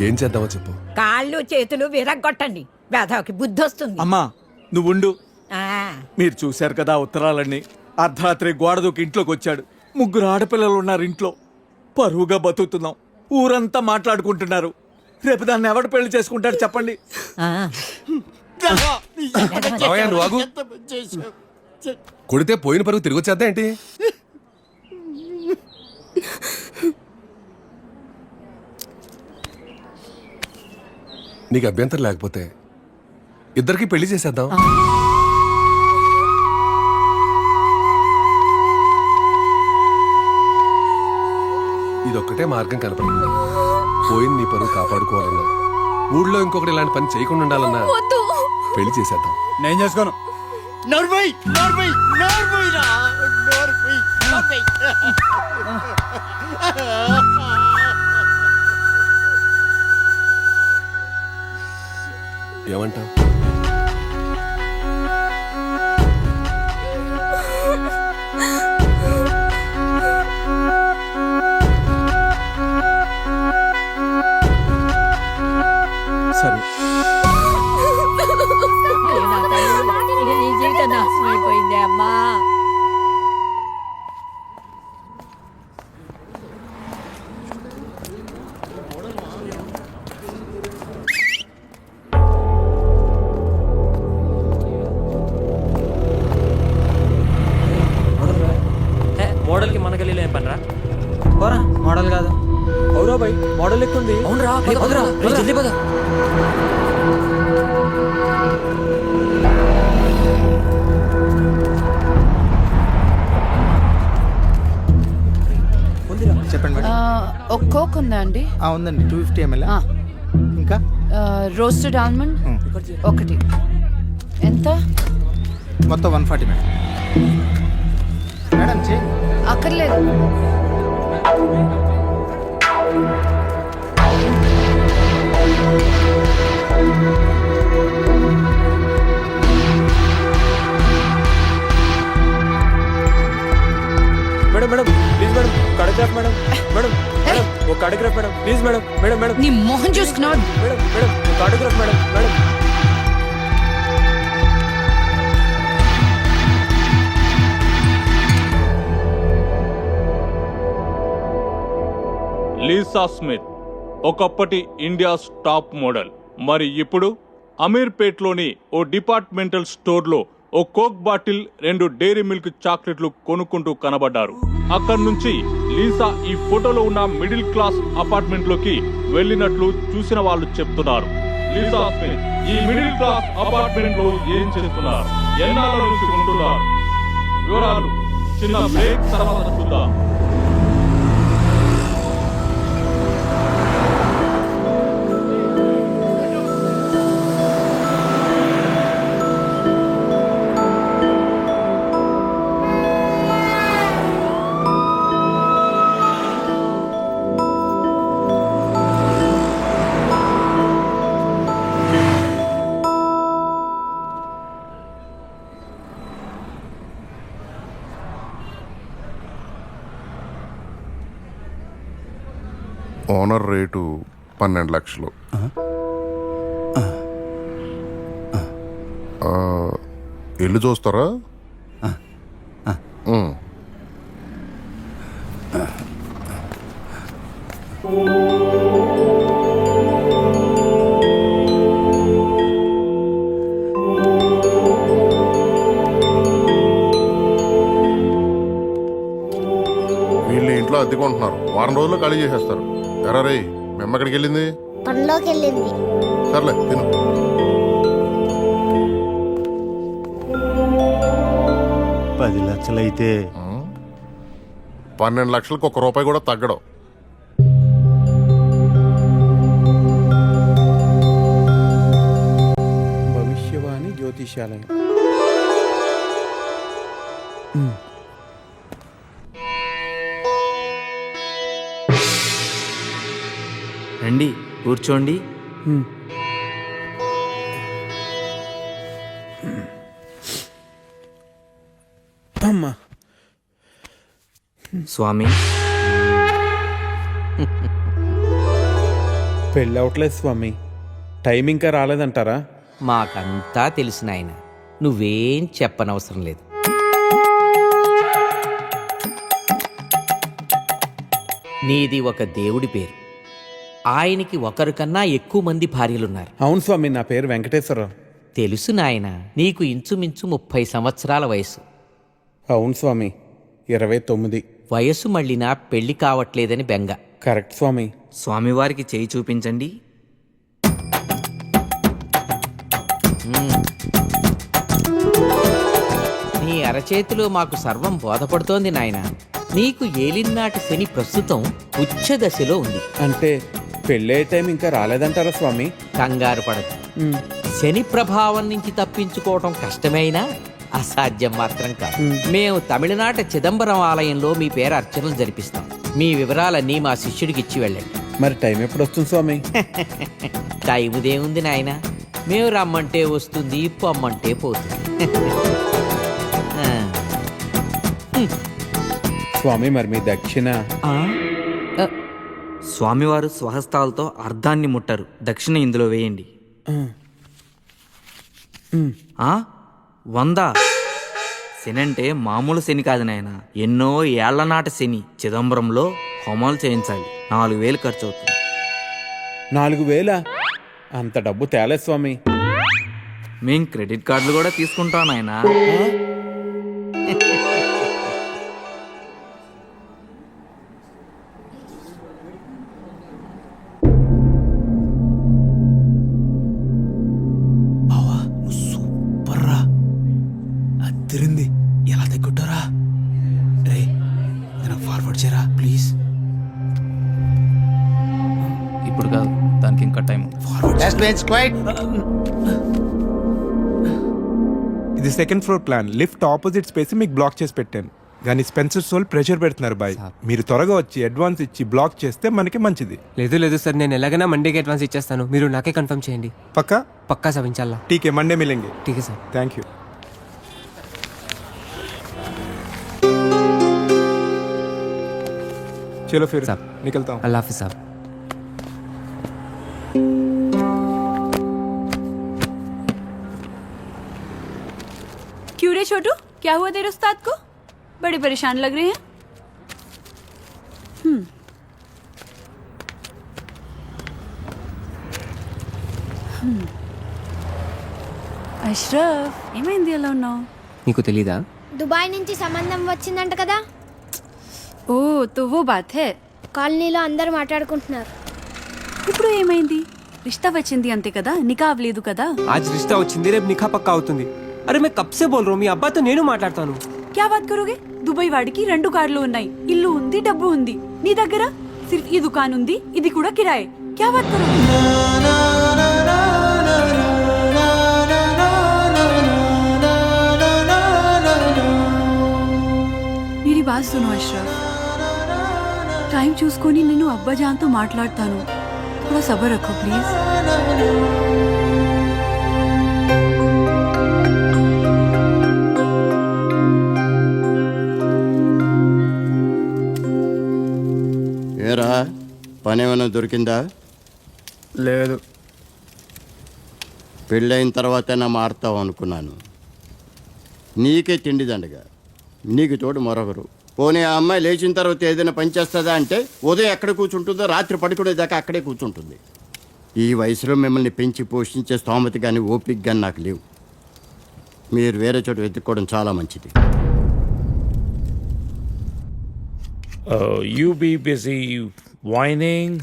ఏం చేద్దామో చెప్పు. కాళ్ళు చేతులు విరగ్గొట్టండి. వేధవకి బుద్ధి వస్తుంది అమ్మా నువ్వుండు. ఆ, మీరు చూశారు కదా ఆ ఉత్తరాలన్నీ. అర్ధరాత్రి గోడ దూకి ఇంట్లోకి వచ్చాడు. ముగ్గురు ఆడపిల్లలు ఉన్నారు ఇంట్లో. పరువుగా బతుకుతున్నాం. ఊరంతా మాట్లాడుకుంటున్నారు. రేపు దాన్ని ఎవడు పెళ్ళి చేసుకుంటాడు చెప్పండి. ఆ. మావయ్య నువ్వు ఆగు. కొడితే పోయిన పరుగు తిరిగి వచ్చేద్దా ఏంటి? నీకు అభ్యంతరం లేకపోతే ఇద్దరికి పెళ్ళి చేసేద్దాం. ఇదొక్కటే మార్గం కనపడింది. పోయిన నీ పరువు కాపాడుకోవాలన్నా ఊళ్ళో ఇంకొకటి ఇలాంటి పని చేయకుండా ఉండాలన్నా పెళ్ళి చేసేద్దాం. నేను చేసుకోను. నోర్మై ఏమంటావు? ఉందండి టూ ఫిఫ్టీ ఎంఎల్ ఇంకా? రోస్టెడ్ ఆల్మండ్ ఒకటి. ఎంత? మొత్తం వన్ ఫార్టీ మేడం. మేడం చే అక్కర్లేదు. Madam madam please madam. కడగ్రాఫ్ madam madam madam ఒక madam please madam madam madam నీ మొహం చూసుకున్నావు మేడం మేడం ఒక మేడం మేడం లీసా స్మిత్ ఒకప్పటి ఇండియాస్ టాప్ మోడల్ మరి ఇప్పుడు అమీర్పేట్లోని ఓ డిపార్ట్మెంటల్ స్టోర్లో ఓ కోక్ బాటిల్ రెండు డైరీ మిల్క్ చాక్లెట్లు కొనుక్కుంటూ కనబడ్డారు. అక్కడి నుంచి లీసా ఈ ఫోటోలో ఉన్న మిడిల్ క్లాస్ అపార్ట్మెంట్లోకి వెళ్ళినట్లు చూసిన వాళ్ళు చెప్తున్నారు. లీసా స్మిత్ ఈ మిడిల్ క్లాస్ అపార్ట్మెంట్లో ఏం చేస్తున్నారు? ఎన్నాళ్ళ నుంచి ఉంటున్నారు? వివరాలు చిన్న బ్రేక్ తర్వాత చూద్దాం. రేటు పన్నెండు లక్షలు. ఇల్లు చూస్తారా? వీళ్ళు ఇంట్లో అద్దెకుంటున్నారు వారం రోజుల్లో ఖాళీ చేసేస్తారు. ఎరా రే మేము ఎక్కడికి వెళ్ళింది? పనిలోకి వెళ్ళింది సర్లే తిను. పది లక్షలైతే పన్నెండు లక్షలకు ఒక రూపాయి కూడా తగ్గడం. భవిష్యవాణి జ్యోతిష్యాలయం. కూర్చోండి. అమ్మా. స్వామి. పెళ్ళి అవట్లేదు స్వామి. టైం ఇంకా రాలేదంటారా? మాకంతా తెలిసిన ఆయన నువ్వేం చెప్పనవసరం లేదు. నీది ఒక దేవుడి పేరు. ఆయనకి ఒకరు కన్నా ఎక్కువ మంది భార్యలున్నారు. అవును స్వామి నా పేరు వెంకటేశ్వరరావు. తెలుసు నాయన నీకు ఇంచుమించు ముప్పై సంవత్సరాల వయసు. అవును స్వామి ఇరవై తొమ్మిది. వయసు మళ్ళినా పెళ్ళి కావట్లేదని బెంగ. కరెక్ట్ స్వామి. స్వామివారికి చేయి చూపించండి. నీ అరచేతిలో మాకు సర్వం బోధపడుతోంది నాయన. నీకు ఏలినాటి శని ప్రస్తుతం ఉచ్చ దశలో ఉంది. అంటే పెళ్ళే టైం ఇంకా రాలేదంటారా స్వామి? కంగారు పడదు శని ప్రభావం నుంచి తప్పించుకోవటం కష్టమైనా అసాధ్యం మాత్రం కాదు. మేము తమిళనాట చిదంబరం ఆలయంలో మీ పేరు అర్చనలు జరిపిస్తాం. మీ వివరాలన్నీ మా శిష్యుడికి ఇచ్చి వెళ్ళండి. మరి టైం ఎప్పుడు వస్తుంది స్వామి? టైముదేముంది నాయన. మేము రమ్మంటే వస్తుంది పొమ్మంటే పోతుంది. ఆ. స్వామి మరి మీ దక్షిణ? ఆ, స్వామివారు స్వహస్తాలతో అర్ధాన్ని ముట్టరు. దక్షిణ ఇందులో వేయండి. ఆ? వంద? శని అంటే మామూలు శని కాదు నాయన. ఎన్నో ఏళ్ళ నాటి శని చిదంబరంలో హోమాలు చేయించాలి. నాలుగు వేలు ఖర్చు అవుతుంది. నాలుగు వేల? అంత డబ్బు తేలేదు స్వామి. మేం క్రెడిట్ కార్డులు కూడా తీసుకుంటాం నాయనా. ఇది second floor plan lift opposite space మీకు బ్లాక్ చేసి పెట్టాను కానీ స్పెన్సర్ సోల్ ప్రెషర్ పెడుతున్నారు బాయ్ మీరు త్వరగా వచ్చి అడ్వాన్స్ ఇచ్చి బ్లాక్ చేస్తే మనకి మంచిది లేదు లేదు సార్ నేను ఎలాగైనా మండేకి అడ్వాన్స్ ఇచ్చేస్తాను మీరు నాకే కన్ఫర్మ్ చేయండి పక్కా పక్కా సవించాలా టీకే మండే మిలేంగే ఠీక్ సార్ థ్యాంక్ యూ चलो फिर साहब। निकलता हूँ अल्लाह हाफिज साहब क्यों रे छोटू क्या हुआ तेरे उस्ताद को बड़े परेशान लग रहे हैं అష్రఫ్ ఏమైంది ఎలా ఉన్నావు నీకు తెలీదా దుబాయ్ నుంచి సంబంధం వచ్చిందంట కదా ఓ తో वो बात है కాలనీలో అందరూ మాట్లాడుకుంటున్నారు ఇప్పుడు ఏమైంది రిష్తా వచ్చింది అంతే కదా నికా అవ్వలేదు కదా आज रिश्ता వచ్చింది రేపు నిఖా పక్కా అవుతుంది అరే మే కబ్ బోల్ మీ అబ్బాతో నేను మాట్లాడతాను. క్యా బాత్ కరోగే? దుబాయ్ వాడికి రెండు కార్లు ఉన్నాయి. ఇల్లు ఉంది డబ్బు ఉంది. నీ దగ్గర సిర్ఫ్ ఈ దుకాన్ ఉంది ఇది కూడా కిరాయే. క్యా బాత్ కరోగే? టైం చూసుకొని నేను అబ్బాజాన్తో మాట్లాడతాను. కూడా సబర్ ప్లీజ్. పని ఏమైనా దొరికిందా? లేదు. పెళ్ళైన తర్వాతైనా మారుతావు అనుకున్నాను. నీకే తిండి దండగా. నీకు తోడు మరొకరు. పోనీ ఆ అమ్మాయి లేచిన తర్వాత ఏదైనా పని చేస్తుందా అంటే ఉదయం ఎక్కడ కూర్చుంటుందో రాత్రి పడుకునేదాకా అక్కడే కూర్చుంటుంది. ఈ వయసులో మిమ్మల్ని పెంచి పోషించే స్తోమత కానీ ఓపిక కానీ నాకు లేవు. మీరు వేరే చోట వెతుక్కోవడం చాలా మంచిది. You be busy whining,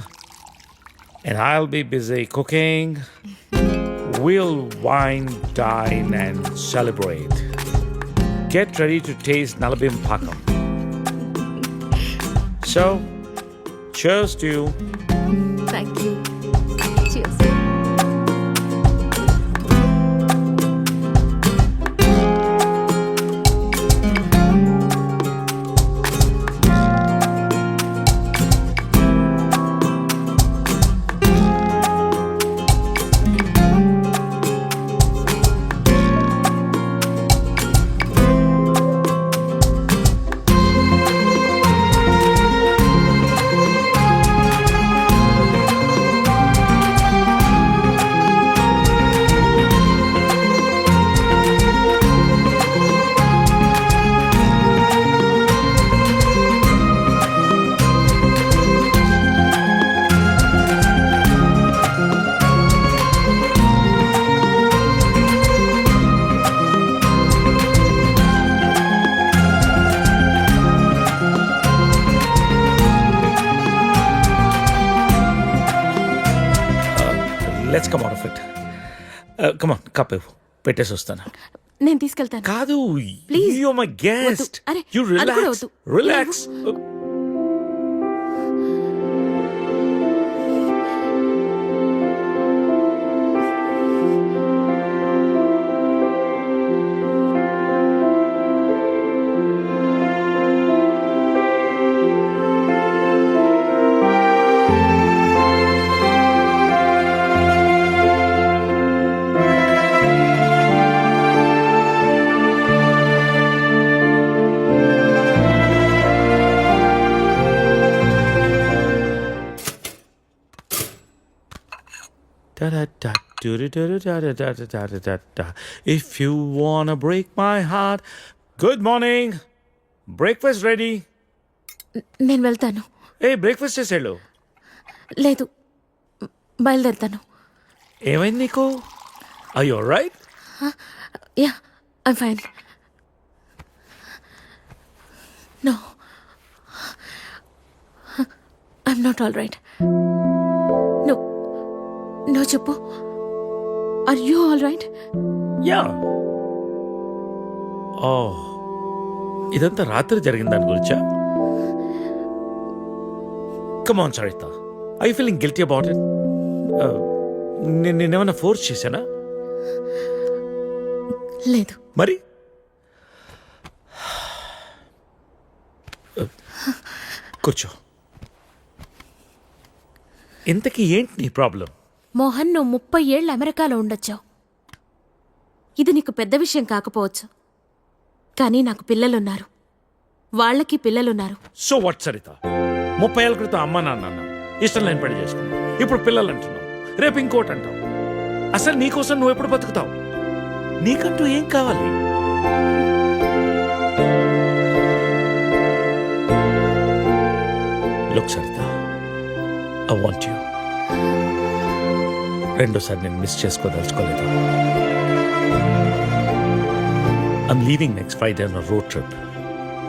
and I'll be busy cooking. We'll wine, dine, and celebrate. Get ready to taste Nalabim Pakam. So, cheers to you. Thank you. పెట్టేసి వస్తాను నేను తీసుకెళ్తాను కాదు Please. You my guest. అరే, you relax. Relax If you wanna break my heart, good morning. Breakfast ready నేను వెళ్తాను ఏ breakfast చేసేళ్ళు లేదు బయలుదేరుతాను ఏమైంది నీకు అయ్యో right yeah I fine no I'm not all right no no చెప్పు are you all right yeah oh ఇదంతా రాత్రి జరిగిన దాని గురించా? Come on Saritha I feeling guilty about it నేను నేనేమన్నా ఫోర్స్ చేశానా? లేదు. మరి? కూర్చో. ఇంతకీ ఏంటి నీ ప్రాబ్లం మోహన్ నువ్వు ముప్పై ఏళ్ళు అమెరికాలో ఉండొచ్చావు. ఇది నీకు పెద్ద విషయం కాకపోవచ్చు. కానీ నాకు పిల్లలున్నారు. వాళ్ళకి పిల్లలున్నారు. So what Saritha? ముప్పై ఏళ్ళ క్రితం అమ్మ నాన్న అన్నావు. ఇష్టం లేని పెళ్ళి చేసుకున్నావు. ఇప్పుడు పిల్లలు అంటున్నావు. రేపు ఇంకోటి అంటావు. అసలు నీకోసం నువ్వు ఎప్పుడు బతుకుతావు? నీకంటూ ఏం కావాలి? Look Saritha I want you రెండోసారి నేను miss చేసుకోదలుచుకోలేదు. I'm leaving next Friday on road trip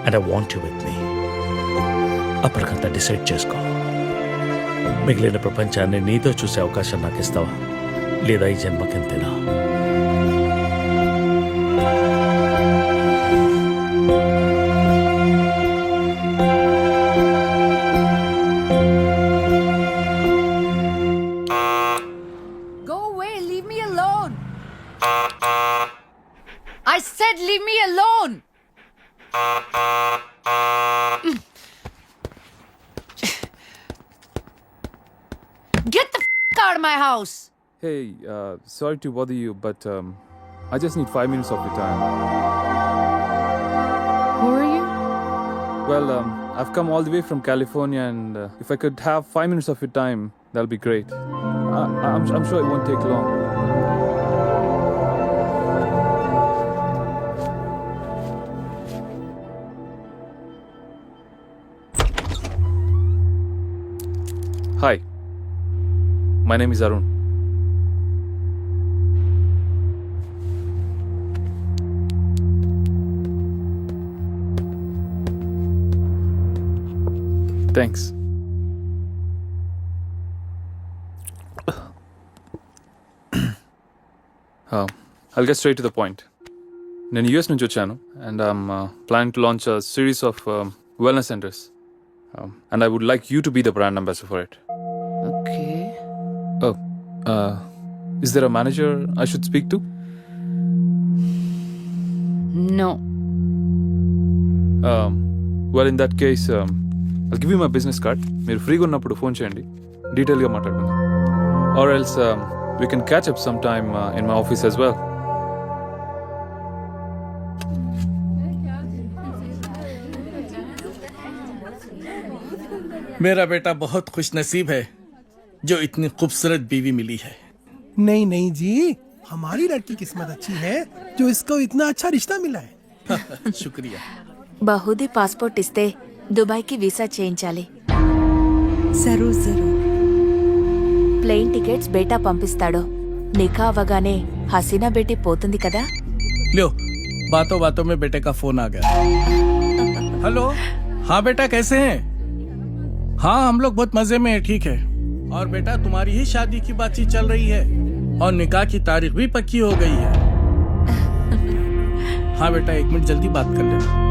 and I want you with me అప్పటికంతా decide చేసుకో. మిగిలిన ప్రపంచాన్ని నీతో చూసే అవకాశం నాకు ఇస్తావా లేదా ఈ జన్మకింతేనా? Hey, uh, sorry to bother you, but um, I just need five minutes of your time. Who are you? Well, um, I've come all the way from California, and uh, if I could have five minutes of your time, that'll be great. I, I'm, I'm sure it won't take long. Hi, my name is Arun. Thanks. Uh, I'll get straight to the point. నేను US నుంచి వచ్చాను and I'm plan to launch a series of wellness centres and I would like you to be the brand ambassador for it Okay. Oh, uh, is there a manager I should speak to? No. Um, well, in that case, um, I'll give you my business card. మీరు ఫ్రీగా ఉన్నప్పుడు phone చేయండి డీటెయిల్గా మాట్లాడుకుందాం or else we can catch up some time in my office as well. मेरा बेटा बहुत खुश नसीब है जो इतनी खूबसूरत बीवी मिली है नहीं नहीं जी हमारी लड़की किस्मत अच्छी है जो इसको इतना अच्छा रिश्ता मिला है शुक्रिया బహుదీ పాస్పోర్ట్ ఇస్తే దుబాయ్కి వీసా చేయించాలి जरूर जरूर ప్లేన్ టికెట్స్ బేటా పంపిస్తాడు నిఖా అవ్వగానే హసీనా బేటీ పోతుంది కదా लो बातों बातों में बेटे का फोन आ गया हेलो हाँ बेटा कैसे हैं हाँ हम लोग बहुत मजे में हैं ठीक है और बेटा तुम्हारी ही शादी की बातचीत चल रही है और निकाह की तारीख भी पक्की हो गई है हाँ बेटा एक मिनट जल्दी बात कर लेना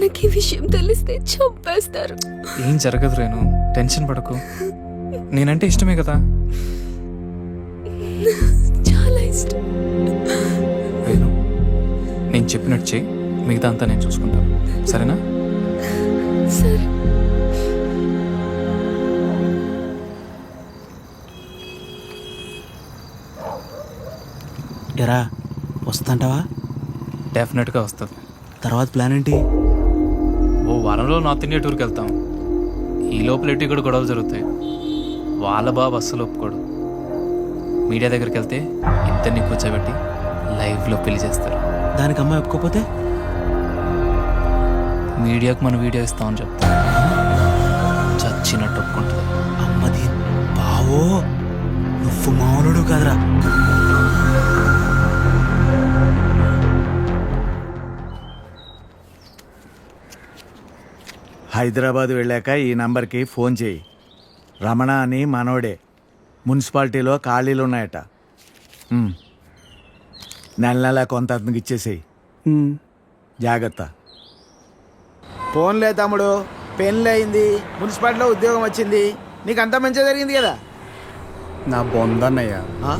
నాన్నకి విషయం తెలిస్తే చంపేస్తారు. ఏం జరగదు రేణు టెన్షన్ పడకు. నేనంటే ఇష్టమే కదా? చాలా ఇష్టం. నేను చెప్పినట్టు చెయ్యి మిగతా అంతా నేను చూసుకుంటాను. సరేనా? సరే. ఎరా వస్తుంటావా? డెఫినెట్గా వస్తుంది. తర్వాత ప్లాన్ ఏంటి? ఓ వారంలో నార్త్ ఇండియా టూర్కి వెళ్తాం. ఈ లోపల ఎటు ఇక్కడ గొడవలు జరుగుతాయి. వాళ్ళ బాబు అస్సలు ఒప్పుకోడు. మీడియా దగ్గరికి వెళ్తే ఇద్దరిని కూర్చోబెట్టి లైవ్లో పెళ్ళి చేస్తారు. దానికి అమ్మాయి ఒప్పుకోపోతే మీడియాకు మన వీడియో ఇస్తామని చెప్తాం. చచ్చినట్టు ఒప్పుకుంటుంది. అమ్మది బావో నువ్వు మామూలుడు కాదురా. హైదరాబాద్ వెళ్ళాక ఈ నంబర్కి ఫోన్ చేయి. రమణ అని మనోడే. మున్సిపాలిటీలో ఖాళీలు ఉన్నాయట. ఉమ్. నెల నెల కొంత అతనికి ఇచ్చేసేయి. జాగ్రత్త. ఫోన్లే తమ్ముడు. పెళ్ళి అయింది మున్సిపాలిటీలో ఉద్యోగం వచ్చింది. నీకు అంతా మంచిగా జరిగింది కదా? నా బొందన్నయ్యా. ఆ?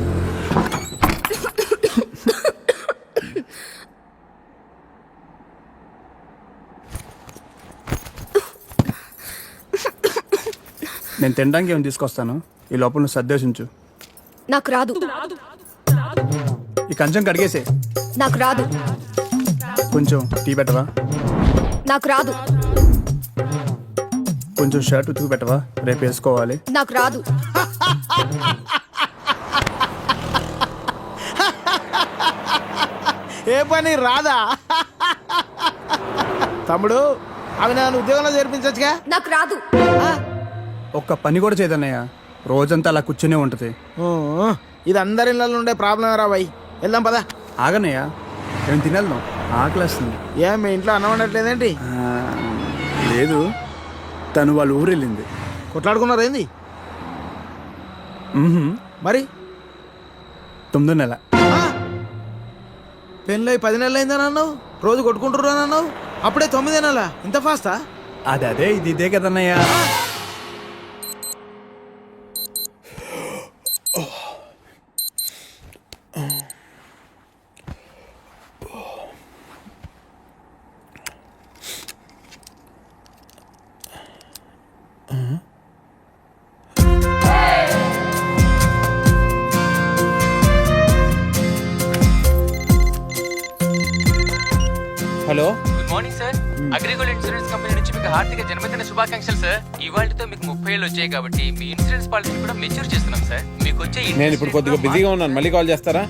నేను తినడానికి ఏమైనా తీసుకొస్తాను? ఈ లోపల నువ్వు సర్దేశించు. నాకు రాదు. ఈ కంచం కడిగేసే. నాకు రాదు. కొంచెం టీ పెట్టవా? నాకు రాదు. కొంచెం షర్ట్ ఉతుకు పెట్టవా? రేపు వేసుకోవాలి. నాకు రాదు. ఏ పని రాదా? తమ్ముడు అవి నన్ను ఉద్యోగంలో చేర్పించచ్చుగా? నాకు రాదు. ఒక్క పని కూడా చేయదన్నయ్య. రోజంతా అలా కూర్చునే ఉంటుంది. ఇది అందరి ఇళ్ళలో ఉండే ప్రాబ్లం రా బాయ్. వెళ్దాం పదా. ఆగన్నయ్య. నేను తినేద్దాం? ఆకలేస్తుంది. ఏం మీ ఇంట్లో అన్నం ఉండట్లేదేంటి ఆ, లేదు. తను వాళ్ళ ఊరు వెళ్ళింది కొట్లాడుకున్నారు ఏంది. మరి? తొమ్మిదో నెల. పెళ్ళి పది నెలలు అయిందని అన్నావు? రోజు కొట్టుకుంటున్నాను అన్నావు? అప్పుడే తొమ్మిది నెలల ఇంత ఫాస్టా? అదే అదే ఇది ఇదే కదన్నయ్య. Hello. Good morning sir Agrigold insurance company నుంచి మీకు హార్దిక జన్మదిన శుభాకాంక్షలు సార్ ఇవాళతో మీకు ముప్పై ఏళ్ళు వచ్చాయి కాబట్టి మీ ఇన్సూరెన్స్ పాలసీ కూడా మెచ్యూర్ చేస్తున్నాం సార్ మీకు వచ్చే నేను ఇప్పుడు కొద్దిగా బిజీగా ఉన్నాను. మళ్ళీ కాల్ చేస్తారా?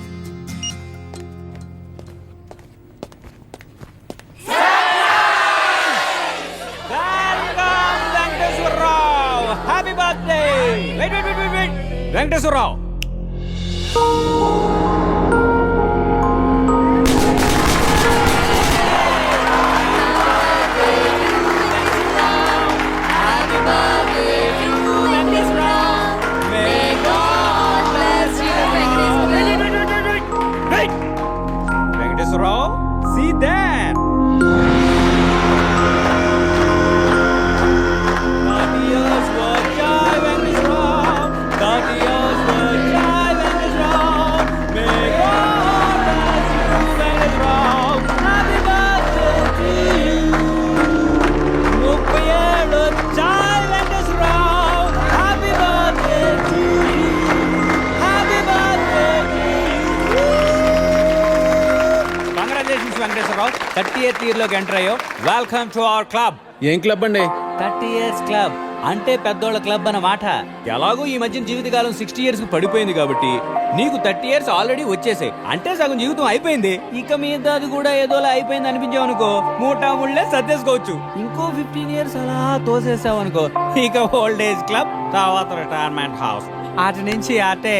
ఎయిత్ ఇయర్లోకి ఎంటర్ అయ్యో వెల్కమ్ టు అవర్ క్లబ్ ఏం క్లబ్ అండి? Thirty years club. అంటే పెద్దోళ్ళ క్లబ్ అన్నమాట. ఎలాగో ఈ మధ్య జీవితకాలం సిక్స్టీ ఇయర్స్కు పడిపోయింది కాబట్టి నీకు థర్టీ ఇయర్స్ ఆల్రెడీ వచ్చేసాయి. అంటే సగం జీవితం అయిపోయింది. ఇక మీద అది కూడా ఏదోలా అయిపోయింది అనిపించావు అనుకో మూటా ముళ్ళే సర్దేసుకోవచ్చు. ఇంకో ఫిఫ్టీన్ ఇయర్స్ అలా తోసేసావు అనుకో ఇక ఓల్డ్ ఏజ్ క్లబ్ తర్వాత రిటైర్మెంట్ హౌస్ అటు నుంచి అటే.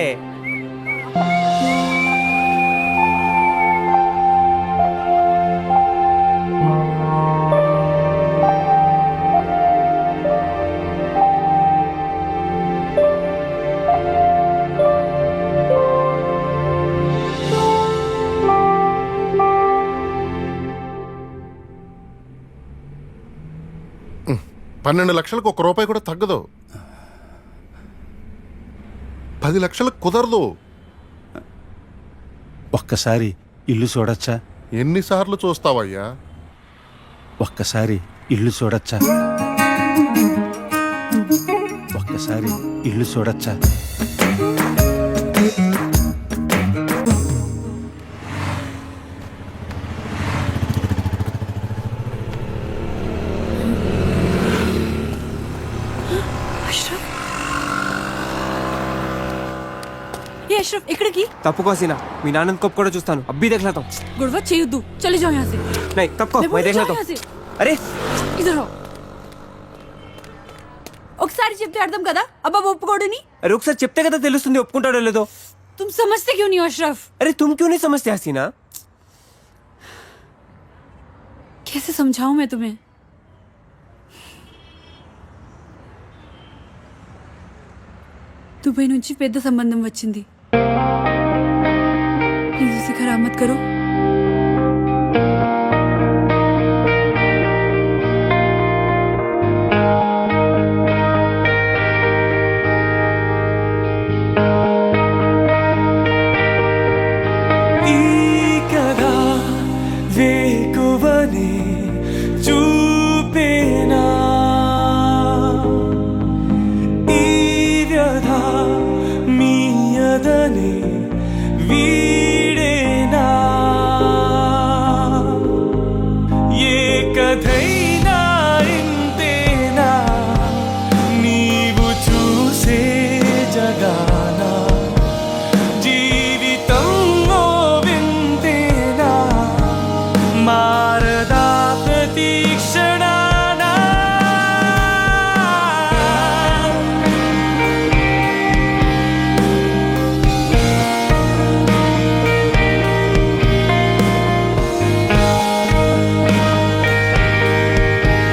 పన్నెండు లక్షలకు ఒక రూపాయి కూడా తగ్గదు. పది లక్షలకు కుదరదు. ఒక్కసారి ఇల్లు చూడొచ్చా? ఎన్నిసార్లు చూస్తావయ్యా? ఒక్కసారి ఇల్లు చూడొచ్చా? ఒక్కసారి ఇల్లు చూడొచ్చా? ఎక్కడికి? మీ నాన్న కూడా చూస్తాను. అబ్బి గొడవ చేయొద్దు. చలి నై మై అరే! ఇదరో ఒకసారి చెప్తే అర్థం కదా? అబ్బా ఒప్పుకోడని? అరే ఒకసారి చెప్తే కదా తెలుస్తుంది ఒప్పుకుంటాడో లేదో? తుమ్ క్యూ నీ అష్రఫ్. అరే తుమ్ క్యూ నీ సమస్య హసీనా कैसे समझाऊं మే तुम्हें దుబాయ్ నుంచి పెద్ద సంబంధం వచ్చింది. मत करो।